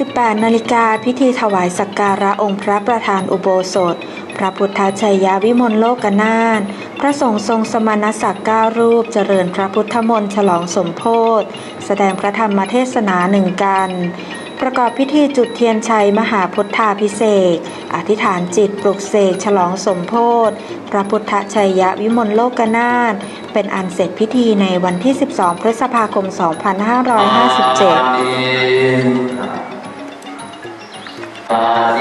18 นาฬิกาพิธีถวายสักการะองค์พระประธานอุโบสถ พระพุทธชัยยาวิมลโลกนาถพระสงฆ์ทรงสมณศักดิ์เก้ารูปเจริญพระพุทธมนต์ฉลองสมโพธิแสดงพระธรรมเทศนาหนึ่งกันประกอบพิธีจุดเทียนชัยมหาพุทธาพิเศษ อธิษฐานจิตปลุกเสกฉลองสมโพธิพระพุทธชัยยะวิมลโลกนาถเป็นอันเสร็จพิธีในวันที่ 12 พฤษภาคม 2557 อา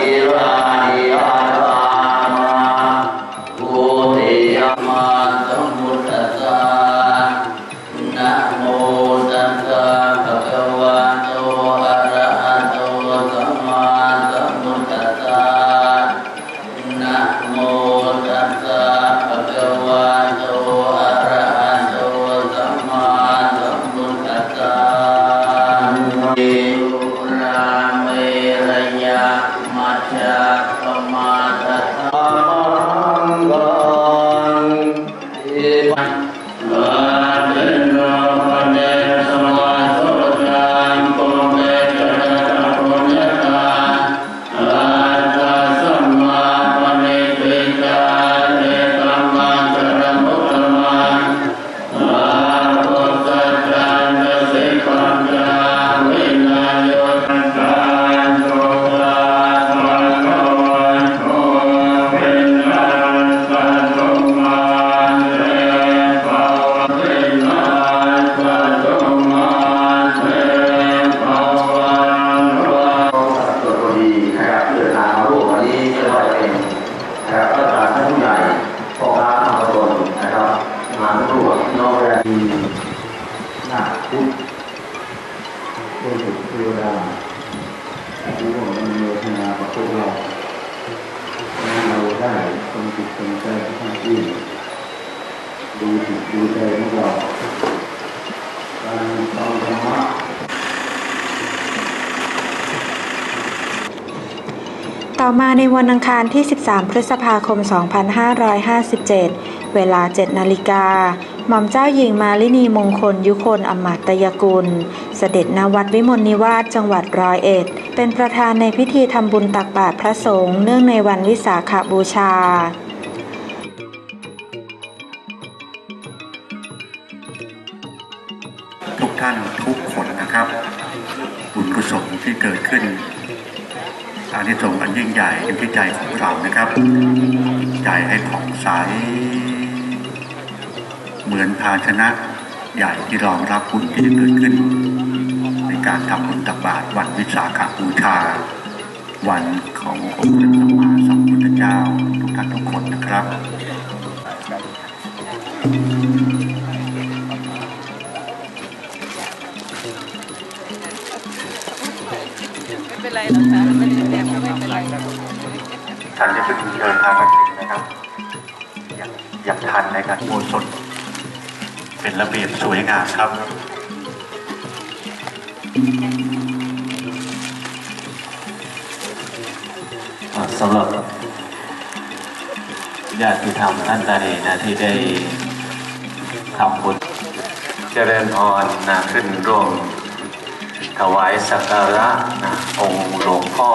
นาประพฤติเราเราได้ทรงจิตทรงใจทั้งที่ดูจิตดูใจของเราการฟังธรรมะต่อมาในวันอังคารที่ 13 พฤษภาคม 2557 เวลา 7 นาฬิกา หม่อมเจ้าหญิงมาลินีมงคลยุคนอมาตยกุล เสด็จณวัดวิมลนิวาสจังหวัดร้อยเอ็ด เป็นประธานในพิธีทำบุญตักบาตรพระสงฆ์เนื่องในวันวิสาขบูชาทุกท่านทุกคนนะครับ บุญกุศลที่เกิดขึ้นอานิสงส์อันยิ่งใหญ่อยู่ที่ใจของเรานะครับ ใจให้ผ่องใส เหมือนภาชนะใหญ่ที่รองรับบุญที่จะเกิดขึ้น ในการทำบุญตักบาตรวันวิสาขบูชา วันขององค์พระสัมมาสัมพุทธเจ้าทุกท่านทุกคนนะครับไม่เป็นไรหรอกค่ะไม่ได้แบบก็ไม่เป็นไรท่านจะเป็นเดินทางมาถึงนะครับ อย่างอย่างทันในการโบสถ เป็นระเบียบสวยงามครับ สำหรับญาติธรรมท่านใดนะที่ได้ทำบุญเจริญพรนะขึ้นร่วมถวายสักการะนะองค์หลวงพ่อ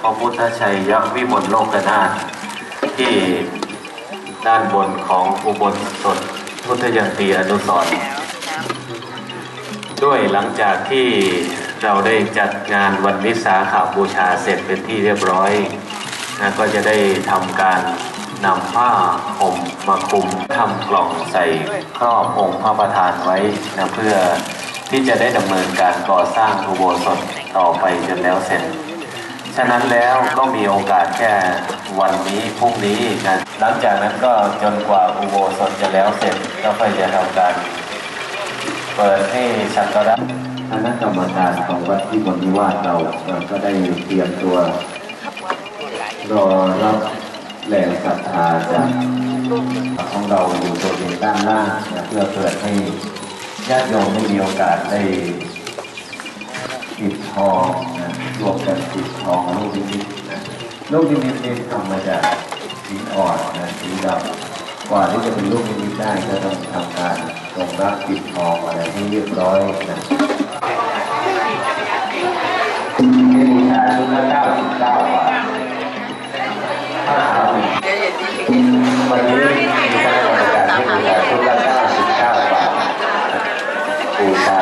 พระพุทธชัยยวิมลโลกนาถที่ด้านบนของอุบลสด พุทธยันตีอนุสรด้วยหลังจากที่เราได้จัดงานวันวิสาขาบูชาเสร็จเป็นที่เรียบร้อยนะก็จะได้ทำการนำผ้าห่มมาคลุมทำกล่องใส่ครอบองค์พระประธานไว้นะเพื่อที่จะได้ดำเนินการก่อสร้างอุโบสถต่อไปจนแล้วเสร็จ ฉะนั้นแล้วก็มีโอกาสแค่วันนี้พรุ่งนี้นะหลังจากนั้นก็จนกว่าอุโบสถจะแล้วเสร็จก็ค่อยจะทำการเปิดให้สักการะคณะกรรมการของวัดที่บนนิวาสเราเราก็ได้เตรียมตัวรอรับแรงศรัทธาจากของเราอยู่ตัวเองด้านล่างนะเพื่อเปิดให้ญาติโยมได้มีโอกาสได้ปิดทอง รวมกันติดทองลูกนิมิลูกนิมิตนี่ทำมาจากสีอ่อนนะสีดำกว่าที่จะเป็นลูกนิมิได้ก็ต้องทำการลงรักติดทองอะไรให้เรียบร้อยนะมีบูชาชุดละเก้าสิบเก้าบข้าเอาวันนี้มีการจัดการที่บูชาชุดละเก้าสิบเก้าบาทบูชา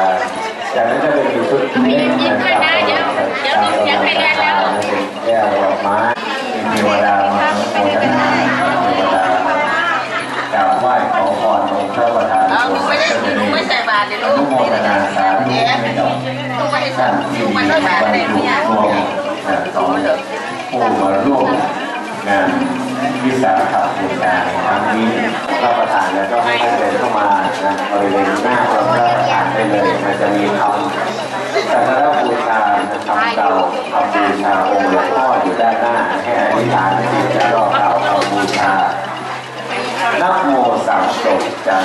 จากนั้นก็จะมีชุดเล็กนะ อนุโมทนาสาธุให้กับท่านที่มีไม่บรใส่รบาตรจุเลยเนี่ยรวมของผู้มาร่วมงานวิสาขบูชาในครั้งนี้รับประทานแล้วก็ให้ท่านเดินเข้ามานะบริเวณหน้าองค์พระประธานได้เลย มันจะมีคำสักการะบูชาคำเก่า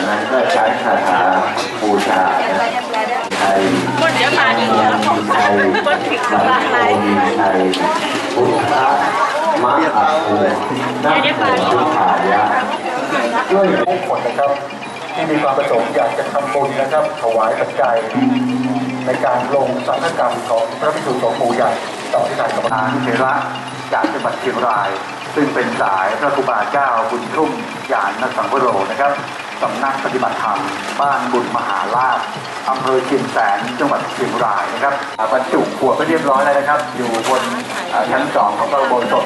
นั้นก็ใช้คาถาบูชาไทยคนเดี๋ยวมาดีมีแล้วชัยสังโฆมีชัยพุทธมะอะภูนักโมพุทธายะด้วยทุกคนนะครับที่มีความประสงค์อยากจะทำบุญนะครับ ถวายปัจจัยในการลงสังฆกรรมของพระภิกษุสงฆ์หมู่ใหญ่ต่อที่ทางกรรมกาเทระจากจังหวัดเชียงราย ซึ่งเป็นสายพระครูบาเจ้าบุญทุ่มยานนสังวโรนะครับ สำนักปฏิบัติธรรม บ้านบุญมหาลาภอำเภอเชียงแสนจังหวัดเชียงรายนะครับอ่าบรรจุขวดไปเรียบร้อยแล้วนะครับ อยู่บนอ่าชั้นสองของพระอุโบสถ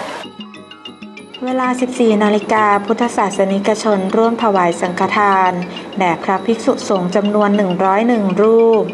เวลา 14 นาฬิกา พุทธศาสนิกชน ร่วมถวายสังฆทาน แด่พระภิกษุสงฆ์จำนวน 101 รูป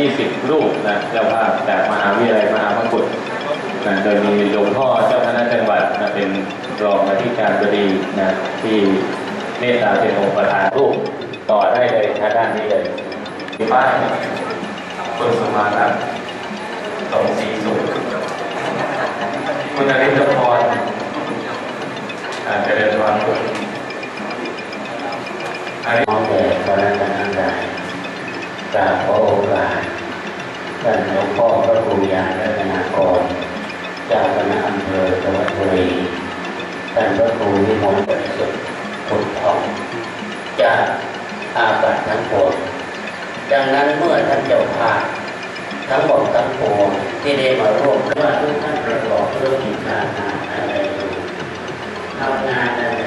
จำนวน20รูปนะเจ้าภาพจากมหาวิทยาลัยมหามกุฏนะโดยมีหลวงพ่อเจ้าคณะจังหวัดนะเป็นรองอธิการบดีนะที่เมตตาเป็นองค์ประธานรูปต่อได้เลยทางด้านนี้เลยมีป้ายคุณสมารัตน์สองสีสุขคุณอริยพรอ่าเจริญพรคุณอันนี้น้องแด่พระรัตนตรัย กราบขอโอกาสท่านหลวงพ่อพระครูยาและนากรเจ้าคณะอำเภอจังหวัดบุรีท่านพระครูวิมลบริสุทธิ์ผุดทองจากอาบัติทั้งปวงดังนั้นเมื่อท่านเจ้าภาพทั้งหมดทั้งปวงที่ได้มาร่วมว่าทุกท่านประกอบธุรกิจการงานอะไรอยู่ทำงานอะไร